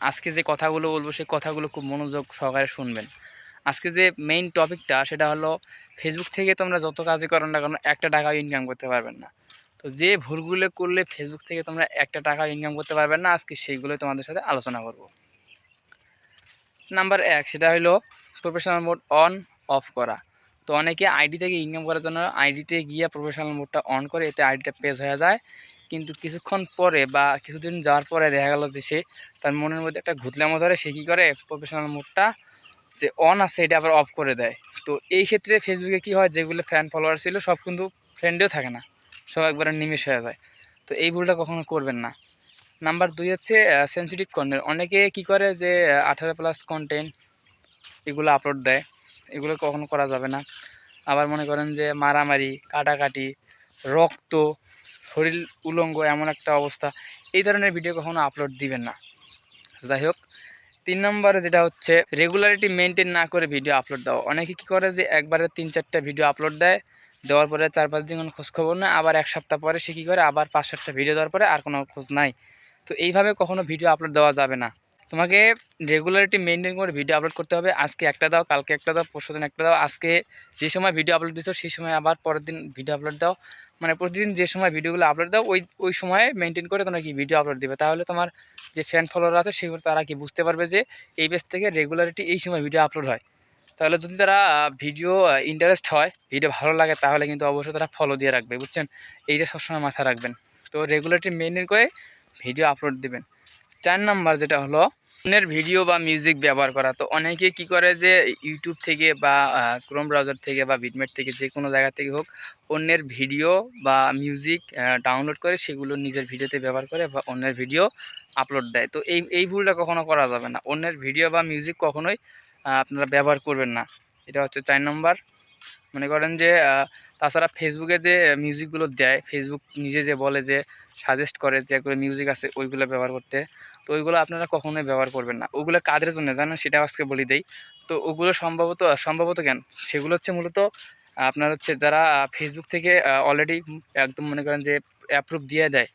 আজকে যে কথাগুলো বলব, সেই কথাগুলো খুব মনোযোগ সহকারে শুনবেন। আজকে যে মেইন টপিকটা সেটা হলো ফেসবুক থেকে তোমরা যত কাজই করো না কেন, একটা টাকাও ইনকাম করতে পারবেন না। তো যে ভুলগুলো করলে ফেসবুক থেকে তোমরা একটা টাকা ইনকাম করতে পারবেন না, আজকে সেইগুলো তোমাদের সাথে আলোচনা করব। নাম্বার এক, সেটা হলো প্রফেশনাল মোড অন অফ করা। তো অনেকে আইডি থেকে ইনকাম করার জন্য আইডিতে গিয়ে প্রফেশনাল মোডটা অন করে, এতে আইডিটা পেজ হয়ে যায়। কিন্তু কিছুক্ষণ পরে বা কিছুদিন যাওয়ার পরে দেখা গেল যে সে তার মনের মধ্যে একটা ঘুতলামো ধরে সে কী করে প্রফেশনাল মোডটা যে অন আছে এটা আবার অফ করে দেয়। তো এই ক্ষেত্রে ফেসবুকে কি হয়? যেগুলো ফ্যান ফলোয়ার ছিল সব কিন্তু ফ্রেন্ডেও থাকে না। সব একবারে নিমেষ হয়ে যায়। তো এই ভুলটা কখনো করবেন না। নাম্বার দুই হচ্ছে সেন্সিটিভ কন্টেন্ট অনেকে কি করে যে আঠারো প্লাস কন্টেন্ট এগুলো আপলোড দেয়। এগুলো কখনো করা যাবে না। আবার মনে করেন যে মারামারি, কাটাকাটি, রক্ত শরীর উলঙ্গ এমন একটা অবস্থা, এই ধরনের ভিডিও কখনো আপলোড দিবেন না। যাই হোক, তিন নম্বরে যেটা হচ্ছে রেগুলারিটি মেনটেন না করে ভিডিও আপলোড দেওয়া অনেকে কী করে যে একবারে তিন চারটা ভিডিও আপলোড দেয়, দেওয়ার পরে চার পাঁচ দিন কোনো খোঁজখবর না আবার এক সপ্তাহ পরে সে কী করে, আবার পাঁচ সাতটা ভিডিও দেওয়ার পরে আর কোনো খোঁজ নাই। তো এইভাবে কখনো ভিডিও আপলোড দেওয়া যাবে না। তোমাকে রেগুলারিটি মেনটেন করে ভিডিও আপলোড করতে হবে, আজকে একটা দাও, কালকে একটা দাও, পরশু দিন একটা দাও, আজকে যে সময় ভিডিও আপলোড দিচ্ছ সেই সময় আবার পরের দিন ভিডিও আপলোড দাও। মানে প্রতিদিন যে সময় ভিডিওগুলো আপলোড দাও, ওই ওই সময়ে মেনটেন করে তোমরা কি ভিডিও আপলোড দেবে? তাহলে তোমার যে ফ্যান ফলোয়ার আছে সেগুলো তারা কি বুঝতে পারবে যে এই পেজ থেকে রেগুলারিটি এই সময় ভিডিও আপলোড হয়? তাহলে যদি তারা ভিডিও ইন্টারেস্ট হয় ভিডিও ভালো লাগে, তাহলে কিন্তু অবশ্যই তারা ফলো দিয়ে রাখবে, বুঝছেন? এইটা সবসময় মাথায় রাখবেন। তো রেগুলারিটি মেনটেন করে ভিডিও আপলোড দেবেন। চার নাম্বার যেটা হলো অন্যের ভিডিও বা মিউজিক ব্যবহার করা। তো অনেকে কি করে যে ইউটিউব থেকে বা ক্রোম ব্রাউজার থেকে বা বিটমেট থেকে যে কোনো জায়গা থেকে হোক, অন্যের ভিডিও বা মিউজিক ডাউনলোড করে সেগুলো নিজের ভিডিওতে ব্যবহার করে বা অন্যের ভিডিও আপলোড দেয়। তো এই এই ভুলটা কখনো করা যাবে না। অন্যের ভিডিও বা মিউজিক কখনোই আপনারা ব্যবহার করবেন না। এটা হচ্ছে চার নম্বর। মনে করেন যে তাছাড়া ফেসবুকে যে মিউজিকগুলো দেয় ফেসবুক নিজে যে বলে যে সাজেস্ট করে যে মিউজিক আছে, ওইগুলো ব্যবহার করতে তো ওইগুলো আপনারা কখনোই ব্যবহার করবেন না। ওগুলো কাদের জন্য জানেন? সেটা আজকে বলি দেই। তো ওগুলো সম্ভবত সম্ভবত কেন? সেগুলো হচ্ছে মূলত, আপনার হচ্ছে যারা ফেসবুক থেকে অলরেডি একদম মনে করেন যে অ্যাপ্রুভ দিয়ে দেয়,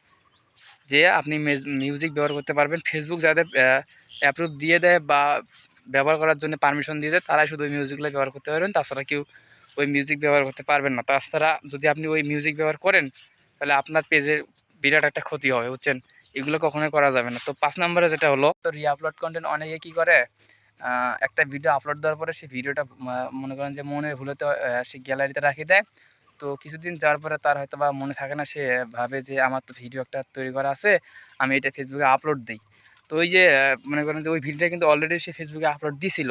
যে আপনি মিউজিক ব্যবহার করতে পারবেন। ফেসবুক যাদের অ্যাপ্রুভ দিয়ে দেয় বা ব্যবহার করার জন্য পারমিশন দিয়ে দেয়, তারাই শুধু ওই মিউজিকগুলো ব্যবহার করতে পারবেন। তাছাড়া কেউ ওই মিউজিক ব্যবহার করতে পারবেন না। তাছাড়া যদি আপনি ওই মিউজিক ব্যবহার করেন, তাহলে আপনার পেজের বিরাট একটা ক্ষতি হবে, বুঝছেন? এগুলো কখনোই করা যাবে না। তো পাঁচ নম্বরে যেটা হলো, তো রিআপলোড কন্টেন্ট অনেকে কী করে একটা ভিডিও আপলোড দেওয়ার পরে সেই ভিডিওটা মনে করেন যে মনের ভুলেতে সে গ্যালারিতে রাখি দেয়। তো কিছুদিন যাওয়ার পরে তার হয়তো বা মনে থাকে না, সে ভাবে যে আমার তো ভিডিও একটা তৈরি করা আছে, আমি এটা ফেসবুকে আপলোড দিই। তো ওই যে মনে করেন যে ওই ভিডিওটা কিন্তু অলরেডি সে ফেসবুকে আপলোড দিছিল।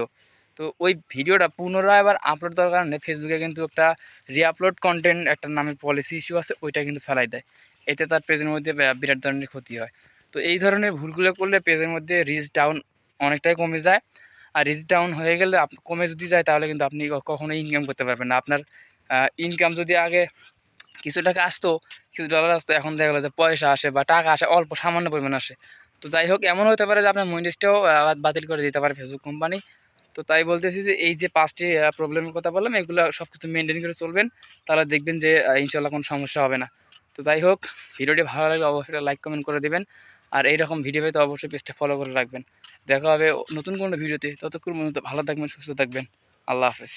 তো ওই ভিডিওটা পুনরায় আবার আপলোড দেওয়ার কারণে ফেসবুকে কিন্তু একটা রিআপলোড কন্টেন্ট একটা নামে পলিসি ইস্যু আছে, ওইটা কিন্তু ফেলাই দেয়। এতে তার পেজের মধ্যে বিরাট ধরনের ক্ষতি হয়। তো এই ধরনের ভুলগুলো করলে পেজের মধ্যে রিচ ডাউন অনেকটাই কমে যায়। আর রিচ ডাউন হয়ে গেলে কমে যদি যায় তাহলে কিন্তু আপনি কখনোই ইনকাম করতে পারবেন না। আপনার ইনকাম যদি আগে কিছু টাকা আসতো, কিছু ডলার আসতো, এখন দেখা গেলো যে পয়সা আসে বা টাকা আসে, অল্প সামান্য পরিমাণ আসে। তো যাই হোক, এমন হতে পারে যে আপনার মনিটাইজটাও বাতিল করে দিতে পারে ফেসবুক কোম্পানি তো তাই বলতেছি যে এই যে পাঁচটি প্রবলেমের কথা বললাম, এগুলো সব কিছু মেনটেন করে চলবেন। তাহলে দেখবেন যে ইনশাল্লাহ কোনো সমস্যা হবে না। তো যাই হোক, ভিডিওটি ভালো লাগলে অবশ্যই লাইক কমেন্ট করে দেবেন। আর এইরকম ভিডিও পেতে অবশ্যই পেজটা ফলো করে রাখবেন। দেখা হবে নতুন কোনো ভিডিওতে। ততক্ষণ ভালো থাকবেন, সুস্থ থাকবেন। আল্লাহ হাফেজ।